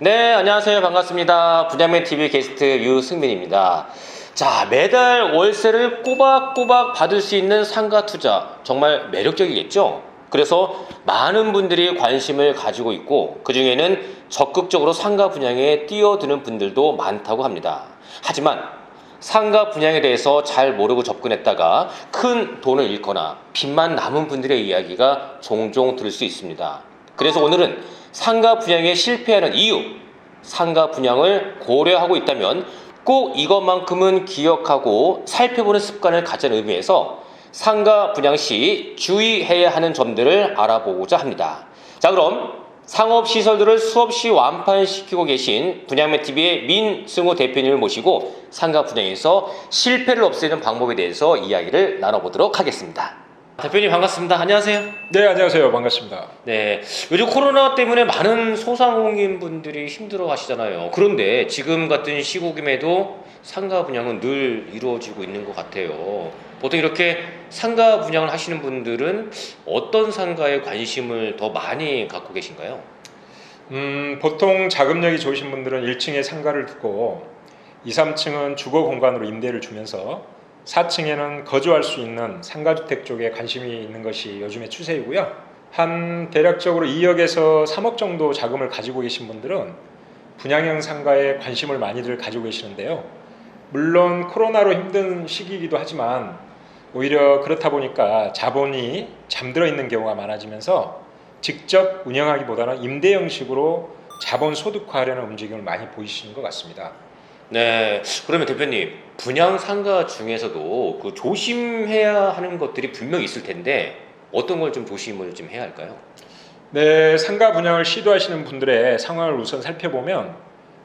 네, 안녕하세요. 반갑습니다. 분양맨 TV 게스트 유승민입니다. 자, 매달 월세를 꼬박꼬박 받을 수 있는 상가 투자 정말 매력적이겠죠? 그래서 많은 분들이 관심을 가지고 있고 그 중에는 적극적으로 상가 분양에 뛰어드는 분들도 많다고 합니다. 하지만 상가 분양에 대해서 잘 모르고 접근했다가 큰 돈을 잃거나 빚만 남은 분들의 이야기가 종종 들을 수 있습니다. 그래서 오늘은 상가 분양에 실패하는 이유, 상가 분양을 고려하고 있다면 꼭 이것만큼은 기억하고 살펴보는 습관을 갖자는 의미에서 상가 분양 시 주의해야 하는 점들을 알아보고자 합니다. 자, 그럼 상업 시설들을 수없이 완판시키고 계신 분양매 TV의 민승우 대표님을 모시고 상가 분양에서 실패를 없애는 방법에 대해서 이야기를 나눠보도록 하겠습니다. 대표님 반갑습니다. 안녕하세요. 네, 안녕하세요. 반갑습니다. 네, 요즘 코로나 때문에 많은 소상공인 분들이 힘들어 하시잖아요. 그런데 지금 같은 시국임에도 상가 분양은 늘 이루어지고 있는 것 같아요. 보통 이렇게 상가 분양을 하시는 분들은 어떤 상가에 관심을 더 많이 갖고 계신가요? 음, 보통 자금력이 좋으신 분들은 1층에 상가를 두고 2, 3층은 주거 공간으로 임대를 주면서 4층에는 거주할 수 있는 상가주택 쪽에 관심이 있는 것이 요즘의 추세이고요. 한 대략적으로 2억에서 3억 정도 자금을 가지고 계신 분들은 분양형 상가에 관심을 많이들 가지고 계시는데요. 물론 코로나로 힘든 시기이기도 하지만 오히려 그렇다 보니까 자본이 잠들어 있는 경우가 많아지면서 직접 운영하기보다는 임대 형식으로 자본 소득화하려는 움직임을 많이 보이시는 것 같습니다. 네, 그러면 대표님 분양 상가 중에서도 그 조심해야 하는 것들이 분명히 있을 텐데 어떤 걸 좀 조심을 좀 해야 할까요? 네, 상가 분양을 시도하시는 분들의 상황을 우선 살펴보면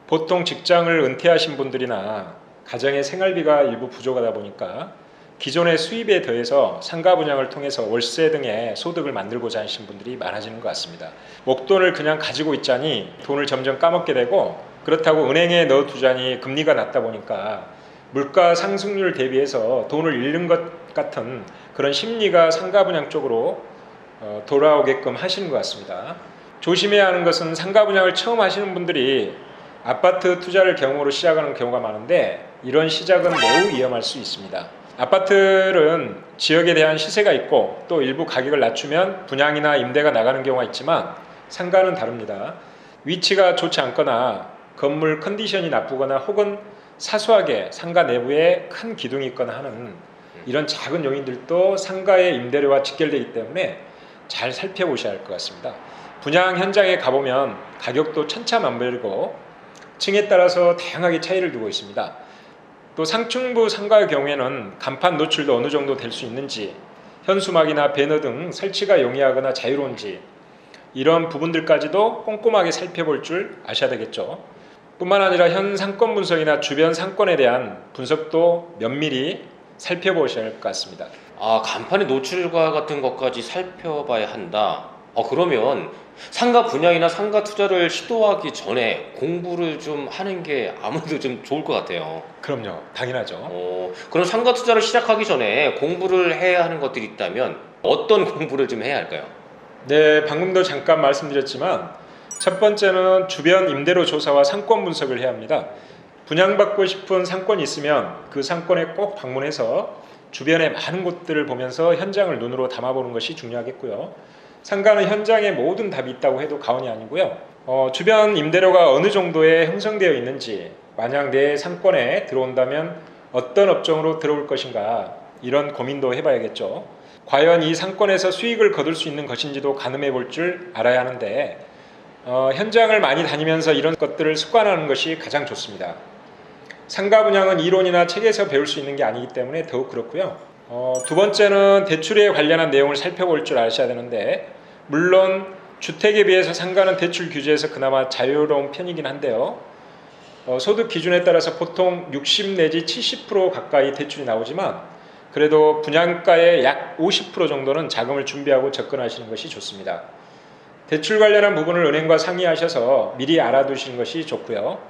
보통 직장을 은퇴하신 분들이나 가정의 생활비가 일부 부족하다 보니까 기존의 수입에 더해서 상가 분양을 통해서 월세 등의 소득을 만들고자 하시는 분들이 많아지는 것 같습니다. 목돈을 그냥 가지고 있자니 돈을 점점 까먹게 되고 그렇다고 은행에 넣어 두자니 금리가 낮다 보니까 물가 상승률 대비해서 돈을 잃는 것 같은 그런 심리가 상가 분양 쪽으로 어, 돌아오게끔 하시는 것 같습니다. 조심해야 하는 것은 상가 분양을 처음 하시는 분들이 아파트 투자를 경험으로 시작하는 경우가 많은데 이런 시작은 매우 위험할 수 있습니다. 아파트는 지역에 대한 시세가 있고 또 일부 가격을 낮추면 분양이나 임대가 나가는 경우가 있지만 상가는 다릅니다. 위치가 좋지 않거나 건물 컨디션이 나쁘거나 혹은 사소하게 상가 내부에 큰 기둥이 있거나 하는 이런 작은 요인들도 상가의 임대료와 직결되기 때문에 잘 살펴보셔야 할 것 같습니다. 분양 현장에 가보면 가격도 천차만별이고 층에 따라서 다양하게 차이를 두고 있습니다. 또 상층부 상가의 경우에는 간판 노출도 어느 정도 될 수 있는지 현수막이나 배너 등 설치가 용이하거나 자유로운지 이런 부분들까지도 꼼꼼하게 살펴볼 줄 아셔야 되겠죠. 뿐만 아니라 현 상권 분석이나 주변 상권에 대한 분석도 면밀히 살펴보셔야 할 것 같습니다. 아, 간판의 노출과 같은 것까지 살펴봐야 한다. 어, 그러면 상가 분양이나 상가 투자를 시도하기 전에 공부를 좀 하는 게 아무래도 좀 좋을 것 같아요. 그럼요, 당연하죠. 어, 그럼 상가 투자를 시작하기 전에 공부를 해야 하는 것들이 있다면 어떤 공부를 좀 해야 할까요? 네, 방금도 잠깐 말씀드렸지만 첫 번째는 주변 임대료 조사와 상권 분석을 해야 합니다. 분양받고 싶은 상권이 있으면 그 상권에 꼭 방문해서 주변의 많은 곳들을 보면서 현장을 눈으로 담아보는 것이 중요하겠고요. 상가는 현장에 모든 답이 있다고 해도 과언이 아니고요. 어, 주변 임대료가 어느 정도에 형성되어 있는지, 만약 내 상권에 들어온다면 어떤 업종으로 들어올 것인가 이런 고민도 해봐야겠죠. 과연 이 상권에서 수익을 거둘 수 있는 것인지도 가늠해 볼 줄 알아야 하는데 어, 현장을 많이 다니면서 이런 것들을 습관하는 것이 가장 좋습니다. 상가 분양은 이론이나 책에서 배울 수 있는 게 아니기 때문에 더욱 그렇고요. 어, 두 번째는 대출에 관련한 내용을 살펴볼 줄 아셔야 되는데 물론 주택에 비해서 상가는 대출 규제에서 그나마 자유로운 편이긴 한데요. 어, 소득 기준에 따라서 보통 60 내지 70% 가까이 대출이 나오지만 그래도 분양가의 약 50% 정도는 자금을 준비하고 접근하시는 것이 좋습니다. 대출 관련한 부분을 은행과 상의하셔서 미리 알아두시는 것이 좋고요.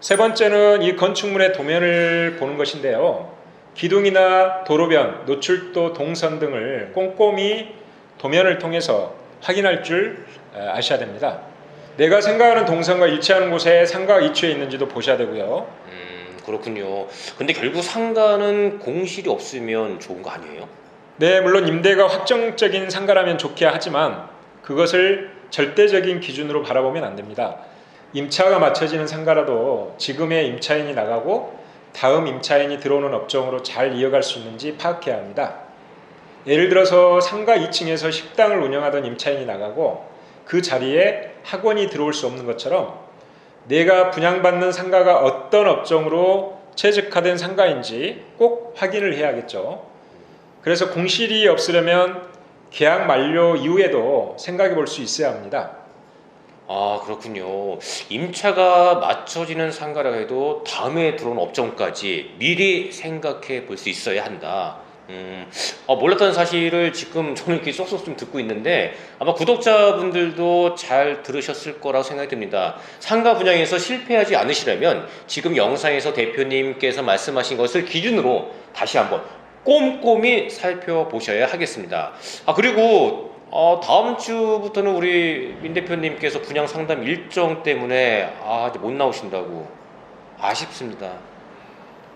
세 번째는 이 건축물의 도면을 보는 것인데요. 기둥이나 도로변, 노출도, 동선 등을 꼼꼼히 도면을 통해서 확인할 줄 아셔야 됩니다. 내가 생각하는 동선과 일치하는 곳에 상가가 이취해 있는지도 보셔야 되고요. 음, 그렇군요. 근데 결국 상가는 공실이 없으면 좋은 거 아니에요? 네, 물론 임대가 확정적인 상가라면 좋게 하지만 그것을 절대적인 기준으로 바라보면 안 됩니다. 임차가 맞춰지는 상가라도 지금의 임차인이 나가고 다음 임차인이 들어오는 업종으로 잘 이어갈 수 있는지 파악해야 합니다. 예를 들어서 상가 2층에서 식당을 운영하던 임차인이 나가고 그 자리에 학원이 들어올 수 없는 것처럼 내가 분양받는 상가가 어떤 업종으로 최적화된 상가인지 꼭 확인을 해야겠죠. 그래서 공실이 없으려면 계약 만료 이후에도 생각해 볼 수 있어야 합니다. 아, 그렇군요. 임차가 맞춰지는 상가라 해도 다음에 들어온 업종까지 미리 생각해 볼 수 있어야 한다. 음, 어, 몰랐던 사실을 지금 저는 이렇게 쏙쏙 좀 듣고 있는데 아마 구독자분들도 잘 들으셨을 거라고 생각이 듭니다. 상가 분양에서 실패하지 않으시려면 지금 영상에서 대표님께서 말씀하신 것을 기준으로 다시 한번 꼼꼼히 살펴보셔야 하겠습니다. 아, 그리고 어, 다음 주부터는 우리 민 대표님께서 분양 상담 일정 때문에 아, 못 나오신다고 아쉽습니다.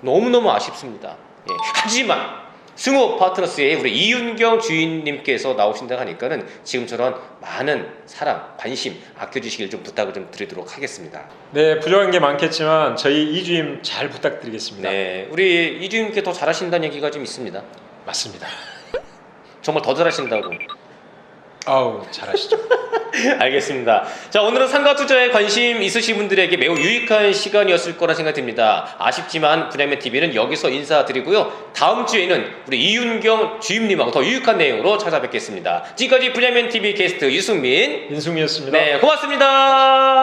너무너무 아쉽습니다. 예. 하지만 승호 파트너스의 우리 이윤경 주인님께서 나오신다고 하니까는 지금처럼 많은 사랑, 관심 아껴주시길 좀 부탁을 좀 드리도록 하겠습니다. 네, 부족한 게 많겠지만 저희 이주임 잘 부탁드리겠습니다. 네, 우리 이주임께 더 잘하신다는 얘기가 좀 있습니다. 맞습니다. 정말 더 잘하신다고. 아우, 잘하시죠. 알겠습니다. 자, 오늘은 상가 투자에 관심 있으신 분들에게 매우 유익한 시간이었을 거라 생각됩니다. 아쉽지만 분양맨 TV는 여기서 인사드리고요. 다음 주에는 우리 이윤경 주임님하고 더 유익한 내용으로 찾아뵙겠습니다. 지금까지 분양맨 TV 게스트 유승민. 인승이었습니다. 네, 고맙습니다.